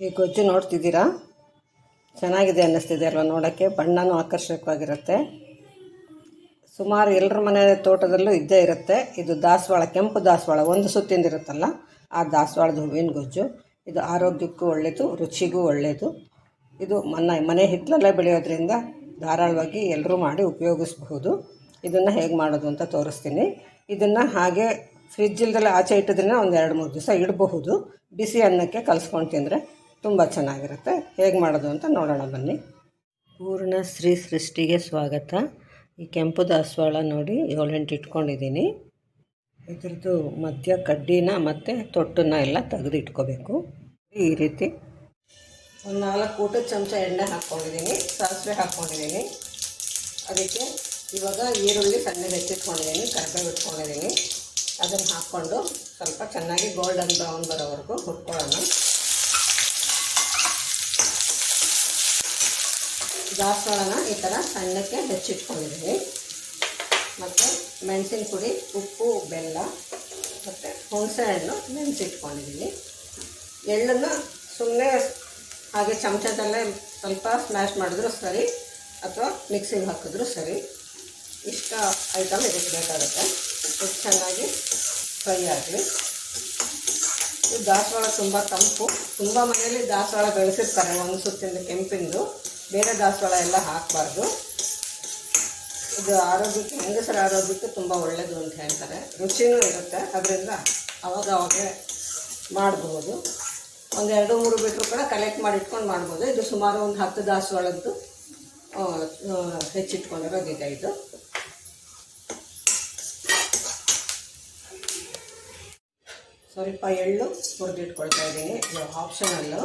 ಈ ಗೊಜ್ಜು ನೋಡ್ತಿದ್ದೀರಾ? ಚೆನ್ನಾಗಿದೆ ಅನ್ನಿಸ್ತಿದೆ ಅಲ್ವಾ ನೋಡೋಕ್ಕೆ? ಬಣ್ಣನೂ ಆಕರ್ಷಕವಾಗಿರುತ್ತೆ. ಸುಮಾರು ಎಲ್ಲರ ಮನೆ ತೋಟದಲ್ಲೂ ಇದ್ದೇ ಇರುತ್ತೆ. ಇದು ದಾಸವಾಳ, ಕೆಂಪು ದಾಸವಾಳ, ಒಂದು ಸುತ್ತಿಂದಿರುತ್ತಲ್ಲ ಆ ದಾಸವಾಳದ ಹೂವಿನ ಗೊಜ್ಜು. ಇದು ಆರೋಗ್ಯಕ್ಕೂ ಒಳ್ಳೆಯದು, ರುಚಿಗೂ ಒಳ್ಳೆಯದು. ಇದು ಮನೆ ಮನೆ ಹಿತ್ತಲಲ್ಲೇ ಬೆಳೆಯೋದ್ರಿಂದ ಧಾರಾಳವಾಗಿ ಎಲ್ಲರೂ ಮಾಡಿ ಉಪಯೋಗಿಸಬಹುದು. ಇದನ್ನು ಹೇಗೆ ಮಾಡೋದು ಅಂತ ತೋರಿಸ್ತೀನಿ. ಇದನ್ನು ಹಾಗೆ ಫ್ರಿಜ್ ಇಲ್ದಲೆ ಆಚೆ ಇಟ್ಟಿದ್ರೆ ಒಂದು ಎರಡು ಮೂರು ದಿವಸ ಇಡಬಹುದು. ಬಿಸಿ ಅನ್ನಕ್ಕೆ ಕಲಿಸ್ಕೊಂಡು ತಿಂದರೆ ತುಂಬ ಚೆನ್ನಾಗಿರುತ್ತೆ. ಹೇಗೆ ಮಾಡೋದು ಅಂತ ನೋಡೋಣ ಬನ್ನಿ. ಪೂರ್ಣ ಶ್ರೀ ಸೃಷ್ಟಿಗೆ ಸ್ವಾಗತ. ಈ ಕೆಂಪು ದಾಸವಾಳ ನೋಡಿ ಏಳೆಂಟು ಇಟ್ಕೊಂಡಿದ್ದೀನಿ. ಇದ್ರದ್ದು ಮಧ್ಯ ಕಡ್ಡಿನ ಮತ್ತು ತೊಟ್ಟನ್ನ ಎಲ್ಲ ತೆಗೆದು ಇಟ್ಕೋಬೇಕು. ಈ ರೀತಿ ಒಂದು ನಾಲ್ಕು ಊಟದ ಚಮಚ ಎಣ್ಣೆ ಹಾಕ್ಕೊಂಡಿದ್ದೀನಿ. ಸಾಸಿವೆ ಹಾಕ್ಕೊಂಡಿದ್ದೀನಿ. ಅದಕ್ಕೆ ಇವಾಗ ಈರುಳ್ಳಿ ಸಣ್ಣಗೆ ಹೆಚ್ಚಿಟ್ಕೊಂಡಿದ್ದೀನಿ, ಕರ್ಬೇವು ಇಟ್ಕೊಂಡಿದ್ದೀನಿ. ಅದನ್ನು ಹಾಕ್ಕೊಂಡು ಸ್ವಲ್ಪ ಚೆನ್ನಾಗಿ ಗೋಲ್ಡನ್ ಬ್ರೌನ್ ಬರೋವರೆಗೂ ಹುರ್ಕೊಳ್ಳೋಣ. ದಾಸವಾಳನ ಈ ಥರ ಸಣ್ಣಕ್ಕೆ ಹೆಚ್ಚಿಟ್ಕೊಂಡಿದ್ದೀನಿ ಮತ್ತು ಮೆಣಸಿನ ಪುಡಿ, ಉಪ್ಪು, ಬೆಲ್ಲ, ಮತ್ತು ಹುಣಸೆ ಹಣ್ಣು ನೆನೆಸಿಟ್ಕೊಂಡಿದ್ದೀನಿ. ಎಳ್ಳನ್ನು ಸುಮ್ಮನೆ ಹಾಗೆ ಚಮಚದಲ್ಲೇ ಸ್ವಲ್ಪ ಸ್ಮ್ಯಾಶ್ ಮಾಡಿದ್ರು ಸರಿ, ಅಥವಾ ಮಿಕ್ಸಿಗೆ ಹಾಕಿದ್ರು ಸರಿ, ಇಷ್ಟ ಐಟಮ್ ಇದಕ್ಕೆ ಬೇಕಾಗುತ್ತೆ. ಇದು ಚೆನ್ನಾಗಿ ಫ್ರೈ ಆಗಲಿ. ಇದು ದಾಸವಾಳ ತುಂಬ ತಂಪು. ತುಂಬ ಮನೆಯಲ್ಲಿ ದಾಸವಾಳ ಬೆಳೆಸಿರ್ತಾರೆ, ಒಂದು ಸುತ್ತಿಂದ ಕೆಂಪಿಂದು. ಬೇರೆ ದಾಸವಾಳ ಎಲ್ಲ ಹಾಕಬಾರ್ದು. ಇದು ಆರೋಗ್ಯಕ್ಕೆ, ಹೆಂಗಸರ ಆರೋಗ್ಯಕ್ಕೆ ತುಂಬ ಒಳ್ಳೆಯದು ಅಂತ ಹೇಳ್ತಾರೆ. ರುಚಿನೂ ಇರುತ್ತೆ, ಅದರಿಂದ ಅವಾಗ ಅವಾಗ ಮಾಡಬಹುದು ಒಂದು ಎರಡು ಮೂರು ಬಿಟ್ಟರು ಕೂಡ ಕಲೆಕ್ಟ್ ಮಾಡಿ ಇಟ್ಕೊಂಡು ಮಾಡ್ಬೋದು. ಇದು ಸುಮಾರು ಒಂದು ಹತ್ತು ದಾಸವಾಳದ್ದು ಹೆಚ್ಚಿಟ್ಕೊಂಡಿರೋದಿದೆ ಇದು. ಸ್ವಲ್ಪ ಎಳ್ಳು ಹುರಿದಿಟ್ಕೊಳ್ತಾ ಇದ್ದೀನಿ. ಇದು ಆಪ್ಷನಲ್ಲು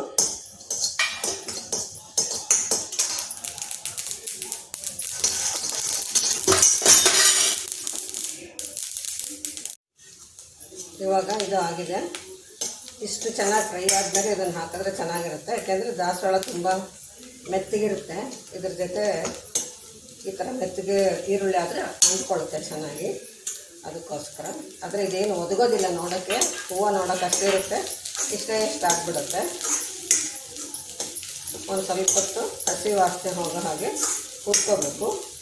ಇವಾಗ ಇದು ಆಗಿದೆ. ಇಷ್ಟು ಚೆನ್ನಾಗಿ ಫ್ರೈ ಆದಮೇಲೆ ಇದನ್ನು ಹಾಕಿದ್ರೆ ಚೆನ್ನಾಗಿರುತ್ತೆ. ಯಾಕೆಂದರೆ ದಾಸವಾಳ ತುಂಬ ಮೆತ್ತಗಿರುತ್ತೆ. ಇದ್ರ ಜೊತೆ ಈ ಥರ ಮೆತ್ತಗೆ ಈರುಳ್ಳಿ ಆದರೆ ಅಂದ್ಕೊಳ್ಳುತ್ತೆ ಚೆನ್ನಾಗಿ. ಅದಕ್ಕೋಸ್ಕರ. ಆದರೆ ಇದೇನು ಒದಗೋದಿಲ್ಲ ನೋಡೋಕ್ಕೆ. ಹೂವು ನೋಡೋಕೆ ಅಷ್ಟೇ ಇರುತ್ತೆ. ಇಷ್ಟೇ ಇಷ್ಟ ಆಗಿಬಿಡುತ್ತೆ. ಒಂದು ಸ್ವಲ್ಪ ಹೊತ್ತು ಹಸಿ ವಾಸನೆ ಹೋಗೋ ಹಾಗೆ ಹುರ್ಕೋಬೇಕು.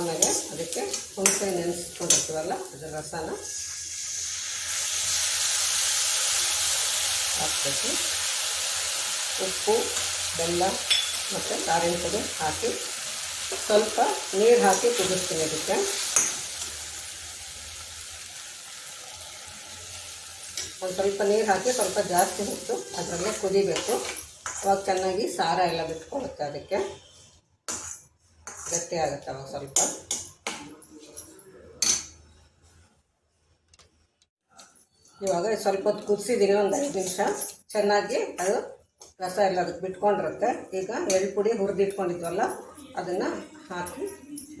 ಆಮೇಲೆ ಅದಕ್ಕೆ ಹುಣಸೆ ನೆನೆಸ್ಕೊಂಡಿರ್ತೀವಲ್ಲ ಅದರ ರಸನ. ಹಾಕಬೇಕು. ಉಪ್ಪು, ಬೆಲ್ಲ ಮತ್ತು ಖಾರಿನ ಪುಡಿ ಹಾಕಿ ಸ್ವಲ್ಪ ನೀರು ಹಾಕಿ ಕುದಿಸ್ತೀನಿ ಅದಕ್ಕೆ ಒಂದು ಸ್ವಲ್ಪ ನೀರು ಹಾಕಿ ಸ್ವಲ್ಪ ಜಾಸ್ತಿ ಹೊತ್ತು ಅದರಲ್ಲೇ ಕುದಿಬೇಕು. ಅವಾಗ ಚೆನ್ನಾಗಿ ಸಾರ ಎಲ್ಲ ಬಿಟ್ಕೊಳ್ಳುತ್ತೆ ಅದಕ್ಕೆ. ಗಟ್ಟಿ ಆಗುತ್ತೆ ಅವಾಗ ಸ್ವಲ್ಪ. ಇವಾಗ ಸ್ವಲ್ಪ ಹೊತ್ತು ಕುದಿಸಿದ್ದೀನಿ ಒಂದು ಐದು ನಿಮಿಷ. ಚೆನ್ನಾಗಿ ಅದು ರಸ ಎಲ್ಲ ಅದಕ್ಕೆ ಬಿಟ್ಕೊಂಡಿರುತ್ತೆ. ಈಗ ಎಳ್ಳು ಪುಡಿ ಹುರಿದಿಟ್ಕೊಂಡಿದ್ವಲ್ಲ, ಅದನ್ನು ಹಾಕಿ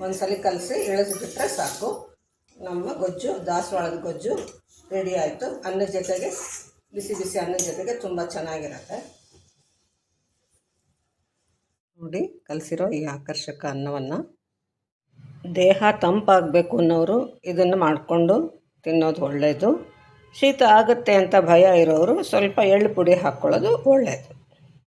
ಒಂದು ಸಲ ಕಲಸಿ ಇಳಿಸ್ಬಿಟ್ರೆ ಸಾಕು. ನಮ್ಮ ಗೊಜ್ಜು, ದಾಸವಾಳದ ಗೊಜ್ಜು ರೆಡಿ ಆಯಿತು. ಅನ್ನದ ಜೊತೆಗೆ, ಬಿಸಿ ಬಿಸಿ ಅನ್ನದ ಜೊತೆಗೆ ತುಂಬ ಚೆನ್ನಾಗಿರುತ್ತೆ. ನೋಡಿ, ಕಲಸಿರೋ ಈ ಆಕರ್ಷಕ ಅನ್ನವನ್ನು. ದೇಹ ತಂಪಾಗಬೇಕು ಅನ್ನೋರು ಇದನ್ನು ಮಾಡಿಕೊಂಡು ತಿನ್ನೋದು ಒಳ್ಳೆಯದು ಶೀತ ಆಗುತ್ತೆ ಅಂತ ಭಯ ಇರೋರು ಸ್ವಲ್ಪ ಎಳ್ಳು ಪುಡಿ ಹಾಕ್ಕೊಳ್ಳೋದು ಒಳ್ಳೆಯದು